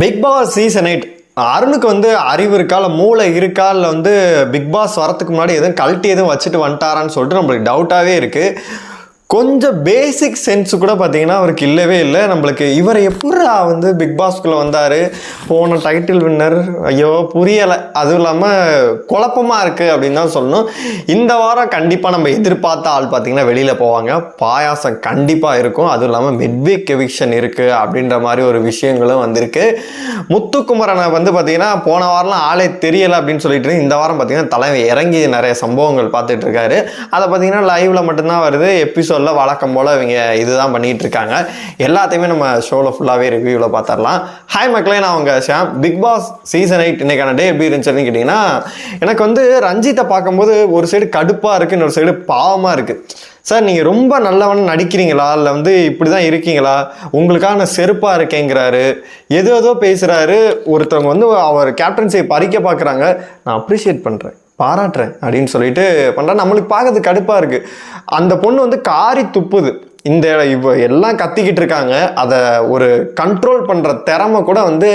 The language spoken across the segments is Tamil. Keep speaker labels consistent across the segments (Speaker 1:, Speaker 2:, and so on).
Speaker 1: பிக் பாஸ் சீசன் எயிட் அருணுக்கு வந்து அறிவு இருக்கா? இல்லை மூளை இருக்கா? இல்லை வந்து பிக் பாஸ் வரத்துக்கு முன்னாடி எதுவும் கழட்டி எதுவும் வச்சுட்டு வந்துட்டாரான்னு சொல்லிட்டு நம்மளுக்கு டவுட்டாகவே இருக்குது கொஞ்சம் பேசிக் சென்ஸ் கூட பார்த்தீங்கன்னா அவருக்கு இல்லவே இல்லை. நம்மளுக்கு இவர் எப்படா வந்து பிக் பாஸ்குள்ளே வந்தார்? போன டைட்டில் வின்னர் ஐயோ புரியலை. அதுவும் இல்லாமல் குழப்பமாக இருக்குது அப்படின்னு தான் சொல்லணும். இந்த வாரம் கண்டிப்பாக நம்ம எதிர்பார்த்த ஆள் பார்த்தீங்கன்னா வெளியில் போவாங்க. பாயாசம் கண்டிப்பாக இருக்கும். அதுவும் இல்லாமல் மிட்வீக் எவிக்ஷன் இருக்குது அப்படின்ற மாதிரி ஒரு விஷயங்களும் வந்திருக்கு. முத்துக்குமரனை வந்து பார்த்தீங்கன்னா போன வாரம்லாம் ஆளே தெரியலை அப்படின்னு சொல்லிட்டு இந்த வாரம் பார்த்தீங்கன்னா தலைமை இறங்கி நிறைய சம்பவங்கள் பார்த்துட்ருக்காரு அதை பார்த்தீங்கன்னா லைவில் மட்டும்தான் வருது. எபிசோடில் வழக்கம் போல் இவங்க இதுதான் பண்ணிகிட்டு இருக்காங்க எல்லாத்தையுமே நம்ம ஷோவில் ஃபுல்லாகவே ரிவ்யூவில் பார்த்துடலாம். ஹாய் மக்களே நான் அவங்க Sham. Bigg Boss season eight இன்னைக்கான டே எப்படி இருந்துச்சுன்னு கேட்டிங்கன்னா எனக்கு வந்து ரஞ்சித்தை பார்க்கும்போது ஒரு சைடு கடுப்பாக இருக்குது இன்னொரு சைடு பாவமாக இருக்குது சார் நீங்கள் ரொம்ப நல்லவன் நடிக்கிறீங்களா? இல்லை வந்து இப்படி தான் இருக்கீங்களா? உங்களுக்காக நான் செருப்பாக இருக்கேங்கிறாரு. எது ஏதோ பேசுகிறாரு ஒருத்தவங்க வந்து அவர் கேப்டன்சியை பறிக்க பார்க்குறாங்க. நான் அப்ரிஷியேட் பண்ணுறேன் பாராட்டுறேன் அப்படின்னு சொல்லிட்டு பண்ணுறேன் நம்மளுக்கு பார்க்கறது கடுப்பாக இருக்குது அந்த பொண்ணு வந்து காரி துப்புது. இந்த இப்போ எல்லாம் கத்திக்கிட்டு இருக்காங்க. அதை ஒரு கண்ட்ரோல் பண்ணுற திறமை கூட வந்து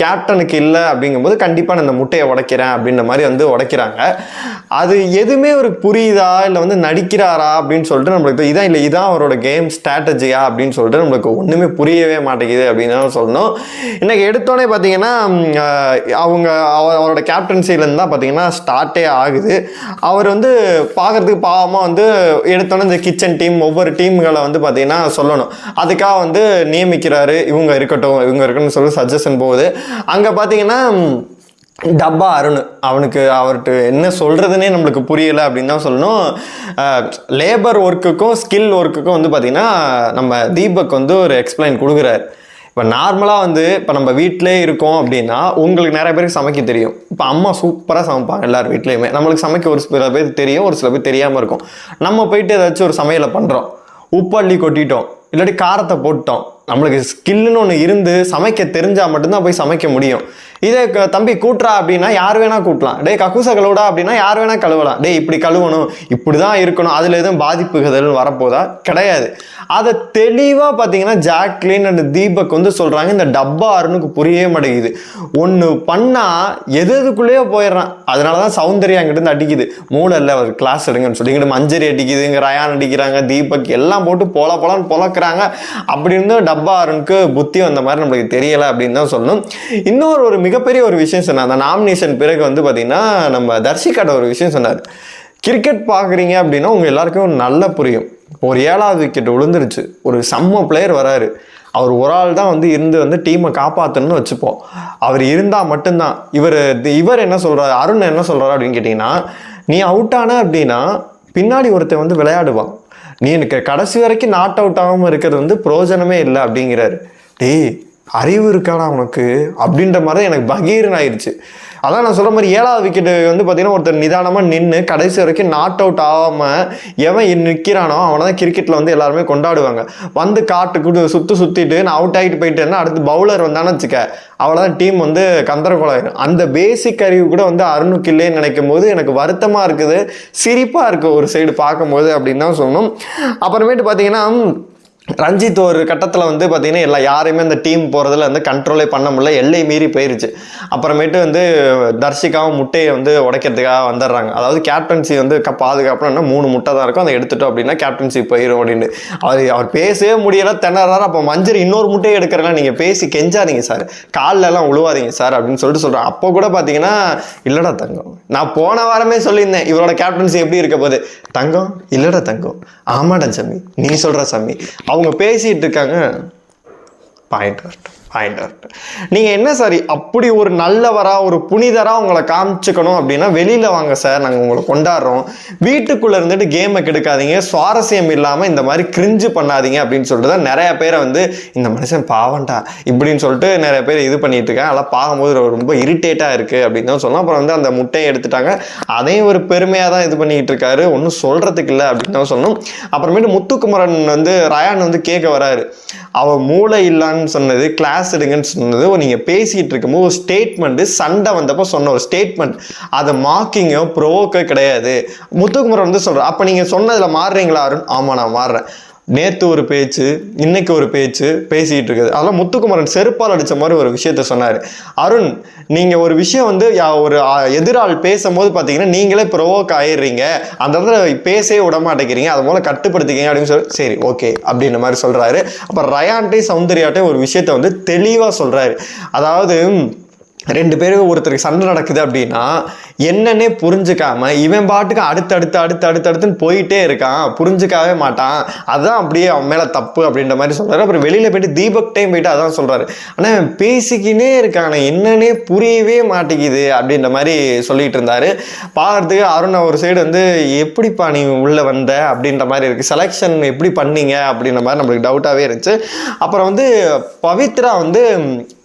Speaker 1: கேப்டனுக்கு இல்லை அப்படிங்கும்போது கண்டிப்பாக நான் இந்த முட்டையை உடைக்கிறேன் அப்படின்ற மாதிரி வந்து உடைக்கிறாங்க. அது எதுவுமே ஒரு புரியுதா? இல்லை வந்து நடிக்கிறாரா? அப்படின்னு சொல்லிட்டு நம்மளுக்கு இதான் இல்லை இதான் அவரோட கேம் ஸ்ட்ராட்டஜியா அப்படின்னு சொல்லிட்டு நம்மளுக்கு ஒன்றுமே புரியவே மாட்டேங்குது அப்படின்னு தான் சொல்லணும். இன்றைக்கி எடுத்தோடனே பார்த்தீங்கன்னா அவங்க அவரோட கேப்டன்சிலேருந்து தான் பார்த்தீங்கன்னா ஸ்டார்ட்டே ஆகுது. அவர் வந்து பார்க்கறதுக்கு பாவமாக வந்து எடுத்தோடனே இந்த கிச்சன் டீம் ஒவ்வொரு டீமுகள் வந்து பார்த்தீங்கன்னா சொல்லணும். அதுக்காக வந்து நியமிக்கிறாரு. இவங்க இருக்கட்டும் இவங்க இருக்கணும்னு சொல்லி சஜஷன் போகுது. அங்கே பார்த்தீங்கன்னா டப்பா அருண் அவனுக்கு அவர்கிட்ட என்ன சொல்கிறதுனே நம்மளுக்கு புரியலை அப்படின்னு தான் சொல்லணும். லேபர் ஒர்க்குக்கும் ஸ்கில் ஒர்க்குக்கும் வந்து பார்த்திங்கன்னா நம்ம தீபக் வந்து ஒரு எக்ஸ்பிளைன் கொடுக்குறாரு. இப்போ நார்மலாக வந்து இப்போ நம்ம வீட்டிலே இருக்கோம் அப்படின்னா உங்களுக்கு நிறைய பேருக்கு சமைக்க தெரியும். இப்போ அம்மா சூப்பராக சமைப்பாங்க எல்லார் வீட்லேயுமே நம்மளுக்கு சமைக்க ஒரு சில பேர் தெரியும் ஒரு சில பேர் தெரியாமல் இருக்கும். நம்ம போயிட்டு ஏதாச்சும் ஒரு சமையலை பண்ணுறோம் உப்பு அள்ளி கொட்டிட்டோம். இல்லாட்டி காரத்தை போட்டோம் நம்மளுக்கு ஸ்கில்லுன்னு ஒன்று இருந்து சமைக்க தெரிஞ்சால் மட்டும்தான் போய் சமைக்க முடியும். இதே தம்பி கூட்டுறா அப்படின்னா யார் வேணா கூட்டலாம். டேய் கக்கூச கழுவுடா அப்படின்னா யார் வேணா கழுவலாம். டேய் இப்படி கழுவணும் இப்படி தான் இருக்கணும் அதில் எதுவும் பாதிப்புகள் வரப்போதா? கிடையாது. அதை தெளிவாக பார்த்தீங்கன்னா ஜாக்லின் அண்ட் தீபக் வந்து சொல்கிறாங்க இந்த டப்பா அருணுக்கு புரியவே மாட்டேங்குது. ஒன்று பண்ணால் எது எதுக்குள்ளேயோ போயிடுறான். அதனால தான் சௌந்தர்யா அங்கிட்டு அடிக்குது. மூளையில் இல்லை அவர் கிளாஸ் எடுங்கன்னு சொல்லி. இங்கிட்டு மஞ்சரி அடிக்குது இங்கே ரயான் அடிக்கிறாங்க தீபக் எல்லாம் போட்டு பொல பொலன்னு பொழக்கிறாங்க அப்படி இருந்தும் டப்பா அருணுக்கு புத்தி வந்த மாதிரி நம்மளுக்கு தெரியலை அப்படின்னு தான் சொல்லணும். இன்னொரு ஒரு மிகப்பெரிய ஒரு விஷயம் சொன்னார். அந்த நாமினேஷன் பிறகு வந்து பார்த்திங்கன்னா நம்ம தர்ஷிகாட்ட ஒரு விஷயம் சொன்னார். கிரிக்கெட் பார்க்குறீங்க அப்படின்னா உங்கள் எல்லாருக்கும் நல்லா புரியும். ஒரு ஏழாவது விக்கெட் விழுந்துருச்சு. ஒரு செம்ம பிளேயர் வராரு. அவர் ஒரு ஆள் தான் வந்து இருந்து வந்து டீமை காப்பாற்றணும்னு வச்சுப்போம். அவர் இருந்தால் மட்டும்தான். இவர் இவர் என்ன சொல்கிறாரு அருண் என்ன சொல்கிறாரு அப்படின்னு கேட்டிங்கன்னா நீ அவுட் ஆன அப்படின்னா பின்னாடி ஒருத்தன் வந்து விளையாடுவான். நீ எனக்கு கடைசி வரைக்கும் நாட் அவுட் ஆகாமல் இருக்கிறது வந்து பிரோஜனமே இல்லை அப்படிங்கிறாரு. டேய் அறிவு இருக்காடா உனக்கு? அப்படின்ற மாதிரி தான் எனக்கு பகீர்னு ஆயிடுச்சு அதான் நான் சொல்கிற மாதிரி ஏழாவது விக்கெட் வந்து பார்த்தீங்கன்னா ஒருத்தர் நிதானமாக நின்று கடைசி வரைக்கும் நாட் அவுட் ஆகாமல் எவன் நிற்கிறானோ அவனை தான் கிரிக்கெட்டில் வந்து எல்லாருமே கொண்டாடுவாங்க. வந்து காட்டுக்கு சுற்றி சுற்றிட்டு நான் அவுட் ஆகிட்டு போயிட்டேன்னா அடுத்து பவுலர் வந்தான்னு வச்சுக்க அவ்வளோதான் டீம் வந்து கந்தரகோலாயிரும் அந்த பேசிக் அறிவு கூட வந்து அருணுக்கு இல்லைன்னு நினைக்கும் போது எனக்கு வருத்தமாக இருக்குது சிரிப்பாக இருக்குது ஒரு சைடு பார்க்கும்போது அப்படின்னு தான் சொல்லணும். அப்புறமேட்டு பார்த்தீங்கன்னா ரஞ்சித் ஒரு கட்டத்தில் வந்து பார்த்திங்கன்னா எல்லா யாரையுமே அந்த டீம் போகிறதுல வந்து கண்ட்ரோலே பண்ண முடியல. எல்லை மீறி போயிருச்சு. அப்புறமேட்டு வந்து தர்ஷிகாவும் முட்டையை வந்து உடைக்கிறதுக்காக வந்துடுறாங்க. அதாவது கேப்டன்சி வந்து க- பாதுகாப்புனா மூணு முட்டை தான் இருக்கும். அதை எடுத்துட்டோம் அப்படின்னா கேப்டன்சி போயிடும் அப்படின்னு. அவர் அவர் பேசவே முடியல திணறாரு. அப்போ மஞ்சள் இன்னொரு முட்டையை எடுக்கிறலாம் நீங்கள் பேசி கெஞ்சாதீங்க சார் காலிலலாம் உழுவாதீங்க சார் அப்படின்னு சொல்லிட்டு சொல்கிறேன் அப்போ கூட பார்த்தீங்கன்னா இல்லைடா தங்கம். நான் போன வாரமே சொல்லியிருந்தேன் இவரோட கேப்டன்சி எப்படி இருக்க போகுது? தங்கம்? இல்லைடா தங்கம். ஆமாடா சாமி நீ சொல்கிற சாமி அவங்க பேசிகிட்டு இருக்காங்க. பாயிண்ட் வரட்டும் பாயிண்ட் வரட்டும் நீங்கள் என்ன சார் அப்படி ஒரு நல்லவரா ஒரு புனிதரா உங்களை காமிச்சுக்கணும் அப்படின்னா வெளியில வாங்க சார் நாங்கள் உங்களை கொண்டாடுறோம். வீட்டுக்குள்ள இருந்துட்டு கேமை கெடுக்காதீங்க சுவாரஸ்யம் இல்லாமல் இந்த மாதிரி கிரிஞ்சு பண்ணாதீங்க அப்படின்னு சொல்லிட்டு தான் நிறைய பேரை வந்து இந்த மனுஷன் பாவண்டா இப்படின்னு சொல்லிட்டு நிறைய பேர் இது பண்ணிட்டு இருக்கேன் அதெல்லாம் பார்க்கும்போது ரொம்ப இரிட்டேட்டாக இருக்கு அப்படின்னு தான் சொன்னோம் அப்புறம் வந்து அந்த முட்டையை எடுத்துட்டாங்க. அதையும் ஒரு பெருமையாக தான் இது பண்ணிக்கிட்டு இருக்காரு. ஒன்றும் சொல்றதுக்கு இல்லை அப்படின்னு தான் சொன்னோம் அப்புறமேட்டு முத்துக்குமரன் வந்து ரயான் வந்து கேட்க வராரு. அவ மூளை இல்லான்னு சொன்னது கிளாஸ் எடுங்கன்னு சொன்னது நீங்கள் பேசிகிட்டு இருக்கும்போது ஒரு ஸ்டேட்மெண்ட்டு சண்டை வந்தப்போ சொன்ன ஒரு ஸ்டேட்மெண்ட் அதை மார்க்கிங்கோ ப்ரோவோக்கோ கிடையாது. முத்துக்குமரன் வந்து சொல்கிறார் அப்போ நீங்கள் சொன்னதில் மாறுறீங்களா? அருண் ஆமாம் நான் மாறுறேன். நேற்று ஒரு பேச்சு இன்னைக்கு ஒரு பேச்சு பேசிகிட்டு இருக்குது. அதெல்லாம் முத்துக்குமரன் செருப்பால் அடித்த மாதிரி ஒரு விஷயத்த சொன்னார். அருண் நீங்கள் ஒரு விஷயம் வந்து யா- ஒரு எதிராள் பேசும்போது பார்த்தீங்கன்னா நீங்களே ப்ரொவோக் ஆயிடுறீங்க. அந்த இடத்துல பேசவே விட மாட்டேங்கிறீங்க. அது மூலம் கட்டுப்படுத்திக்கிங்க அப்படின்னு சொல்லி சரி ஓகே அப்படின்ற மாதிரி சொல்கிறாரு அப்புறம் ரயான்டே சௌந்தர்யாட்டே ஒரு விஷயத்த வந்து தெளிவாக சொல்கிறாரு அதாவது ரெண்டு பேரும் ஒருத்தருக்கு சண்டை நடக்குது அப்படின்னா என்னன்னே புரிஞ்சுக்காம இவன் பாட்டுக்கு அடுத்தடுத்து அடுத்து அடுத்தடுத்துன்னு போயிட்டே இருக்கான் புரிஞ்சுக்கவே மாட்டான். அதான் அப்படியே அவன் மேலே தப்பு அப்படின்ற மாதிரி சொல்கிறாரு அப்புறம் வெளியில் போயிட்டு தீபக் டைம் போயிட்டு அதான் சொல்கிறாரு ஆனால் பேசிக்கினே இருக்கான் என்னன்னே புரியவே மாட்டேங்குது அப்படின்ற மாதிரி சொல்லிட்டு இருந்தாரு. பார்க்கறதுக்கு அருண் ஒரு சைடு வந்து எப்படிப்பா நீ உள்ளே வந்த? அப்படின்ற மாதிரி இருக்குது செலெக்ஷன் எப்படி பண்ணீங்க? அப்படின்ற மாதிரி நம்மளுக்கு டவுட்டாகவே இருந்துச்சு. அப்புறம் வந்து பவித்ரா வந்து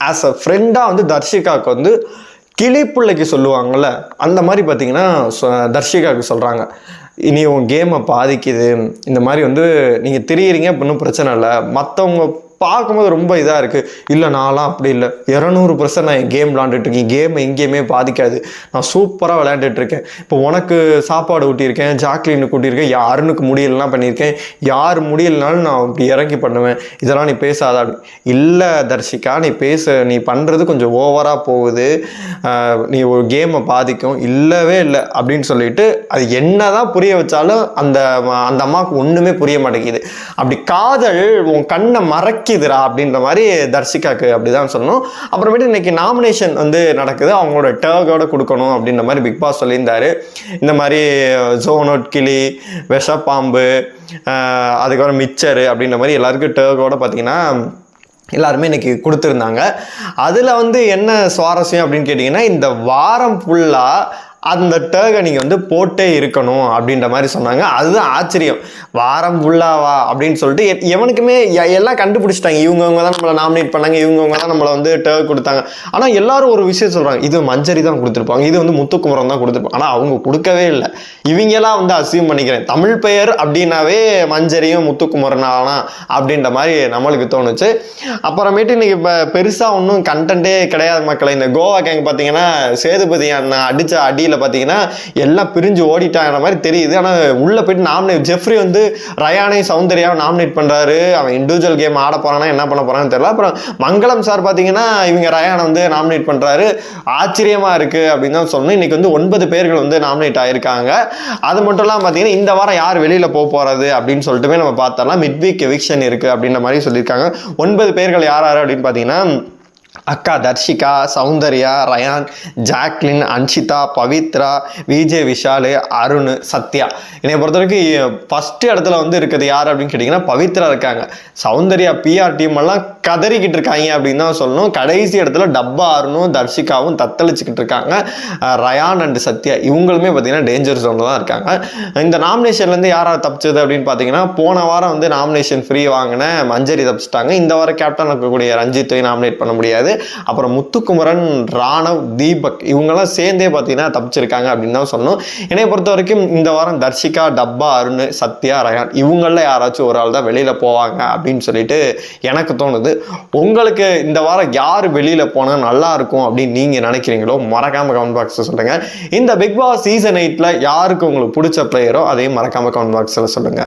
Speaker 1: ஆஸ் அ ஃப்ரெண்டாக வந்து தர்ஷிகாவுக்கு வந்து கிளிப்புள்ளைக்கு சொல்லுவாங்கள்ல அந்த மாதிரி பார்த்தீங்கன்னா தர்ஷிகாவுக்கு சொல்கிறாங்க இனி உன் கேமை பாதிக்குது. இந்த மாதிரி வந்து நீங்கள் திரியிறீங்க ஒன்றும் பிரச்சனை இல்லை. மற்றவங்க பார்க்கும்போது ரொம்ப இதாக இருக்குது இல்லை நான்லாம் அப்படி இல்லை. இரநூறு பர்சன்ட் நான் என் கேம் விளாண்டுட்டு இருக்கேன். எங்கேயுமே பாதிக்காது. நான் சூப்பராக விளையாண்டுட்ருக்கேன் இப்போ உனக்கு சாப்பாடு ஊட்டியிருக்கேன் ஜாக்லினுக்கு ஊட்டியிருக்கேன் யா- முடியலன்னா முடியலலாம் பண்ணியிருக்கேன். யார் முடியலனாலும் நான் இப்படி இறங்கி பண்ணுவேன். இதெல்லாம் நீ பேசாத அப்படி. இல்லை தர்ஷிகா நீ பேச நீ பண்ணுறது கொஞ்சம் ஓவராக போகுது. நீ ஒரு கேமை பாதிக்கும். இல்லவே இல்லை. அப்படின்னு சொல்லிட்டு அது என்னதான் புரிய வச்சாலும் அந்த அந்த அம்மாவுக்கு ஒன்றுமே புரிய மாட்டேங்குது. அப்படி காதல் உன் கண்ணை மறைக்குதுடா அப்படின்ற மாதிரி தர்ஷிகாக்கு அப்படிதான் சொல்லணும். அப்புறமேட்டு இன்னைக்கு நாமினேஷன் வந்து நடக்குது. அவங்களோட டேர்கோட கொடுக்கணும் அப்படின்ற மாதிரி பிக் பாஸ் சொல்லியிருந்தாரு. இந்த மாதிரி ஜோனோட் கிளி விஷப்பாம்பு அதுக்கப்புறம் மிச்சரு அப்படின்ற மாதிரி எல்லாருக்கும் டேர்கோட பார்த்தீங்கன்னா எல்லாருமே இன்றைக்கி கொடுத்துருந்தாங்க. அதில் வந்து என்ன சுவாரஸ்யம் அப்படின்னு கேட்டிங்கன்னா இந்த வாரம் ஃபுல்லாக அந்த டேகை நீங்கள் வந்து போட்டே இருக்கணும் அப்படின்ற மாதிரி சொன்னாங்க. அதுதான் ஆச்சரியம். வாரம் ஃபுல்லாவா அப்படின்னு சொல்லிட்டு எவனுக்குமே எல்லாம் கண்டுபிடிச்சிட்டாங்க. இவங்கவங்க தான் நம்மளை நாமினேட் பண்ணாங்க இவங்கவுங்க தான் நம்மளை வந்து டேக் கொடுத்தாங்க. ஆனால் எல்லாரும் ஒரு விஷயம் சொல்கிறாங்க இது மஞ்சரி தான் கொடுத்துருப்பாங்க இது வந்து முத்துக்குமரம் தான் கொடுத்துருப்பாங்க. ஆனால் அவங்க கொடுக்கவே இல்லை. இவங்கெல்லாம் வந்து அசியூம் பண்ணிக்கிறேன். தமிழ் பெயர் அப்படின்னாவே மஞ்சரியும் முத்துக்குமரனானா அப்படின்ற மாதிரி நம்மளுக்கு தோணுச்சு. அப்புறமேட்டு இன்றைக்கி இப்போ பெருசாக ஒன்றும் கண்டென்ட்டே கிடையாது மக்களை. இந்த கோவா கேங் பார்த்தீங்கன்னா சேதுபதி அண்ணன் அடித்த அடியில் பார்த்தீங்கன்னா எல்லாம் பிரிஞ்சு ஓடிட்டாங்கிற மாதிரி தெரியுது. ஆனால் உள்ளே போயிட்டு நாமினேட் ஜெஃப்ரி வந்து ரயானை சௌந்தர்யாவை நாமினேட் பண்ணுறாரு அவன் இண்டிவிஜுவல் கேம் ஆட போறானா என்ன பண்ண போறான்னு தெரியல. அப்புறம் மங்களம் சார் பார்த்தீங்கன்னா இவங்க ரயானை வந்து நாமினேட் பண்ணுறாரு ஆச்சரியமாக இருக்குது அப்படின்னு தான் சொன்னோம் இன்னைக்கு வந்து ஒன்பது பேர்கள் வந்து நாமினேட் ஆயிருக்காங்க. அது மட்டும் இல்லாமல் பார்த்தீங்கன்னா இந்த வாரம் யார் வெளியில் போக போகிறது அப்படின்னு சொல்லிட்டுமே நம்ம பார்த்தோம்னா மிட் வீக் எவிக்ஷன் இருக்குது அப்படின்ற மாதிரி சொல்லியிருக்காங்க. ஒன்பது பேர்கள் யார் யார் அப்படின்னு பார்த்தீங்கன்னா அக்கா தர்ஷிகா சௌந்தர்யா ரயான் ஜாக்லின் அன்ஷிதா பவித்ரா விஜய் விஷாலு அருண் சத்யா. என்னை பொறுத்த வரைக்கும் ஃபர்ஸ்ட் இடத்துல வந்து இருக்குது யார் அப்படின்னு கேட்டிங்கன்னா பவித்ரா இருக்காங்க. சௌந்தர்யா பிஆர் டீம் எல்லாம் கதறிக்கிட்டு இருக்காங்க அப்படின்னு தான் சொல்லணும். கடைசி இடத்துல டப்பா அருணும் தர்ஷிகாவும் தத்தளிச்சுக்கிட்டு இருக்காங்க. ரயான் அண்ட் சத்யா இவங்களுமே பார்த்தீங்கன்னா டேஞ்சர் ஜோனில் தான் இருக்காங்க. இந்த நாமினேஷன்லேருந்து யாராவது தப்பிச்சது அப்படின்னு பார்த்தீங்கன்னா போன வாரம் வந்து நாமினேஷன் ஃப்ரீ வாங்கின மஞ்சரி தப்பிச்சிட்டாங்க. இந்த வாரம் கேப்டன் இருக்கக்கூடிய ரஞ்சித்தை நாமினேட் பண்ண முடியாது. அப்புறம் முத்துக்குமரன் ராணவ் தீபக் இவங்கெல்லாம் சேர்ந்தே பார்த்தீங்கன்னா தப்பிச்சிருக்காங்க அப்படின்னு தான் சொல்லணும். என்னை பொறுத்த வரைக்கும் இந்த வாரம் தர்ஷிகா டப்பா அருண் சத்யா ரயான் இவங்களில் யாராச்சும் ஒரு ஆள் தான் வெளியில் போவாங்க அப்படின்னு சொல்லிட்டு எனக்கு தோணுது. உங்களுக்கு இந்த வாரம் யார் வெளியில் போனால் நல்லா இருக்கும் அப்படின்னு நீங்கள் நினைக்கிறீங்களோ மறக்காமல் கமெண்ட் பாக்ஸில் சொல்லுங்கள் இந்த பிக் பாஸ் சீசன் எயிட்டில் யாருக்கு உங்களுக்கு பிடிச்ச பிளேயரோ அதையும் மறக்காமல் கமெண்ட் பாக்ஸில் சொல்லுங்கள்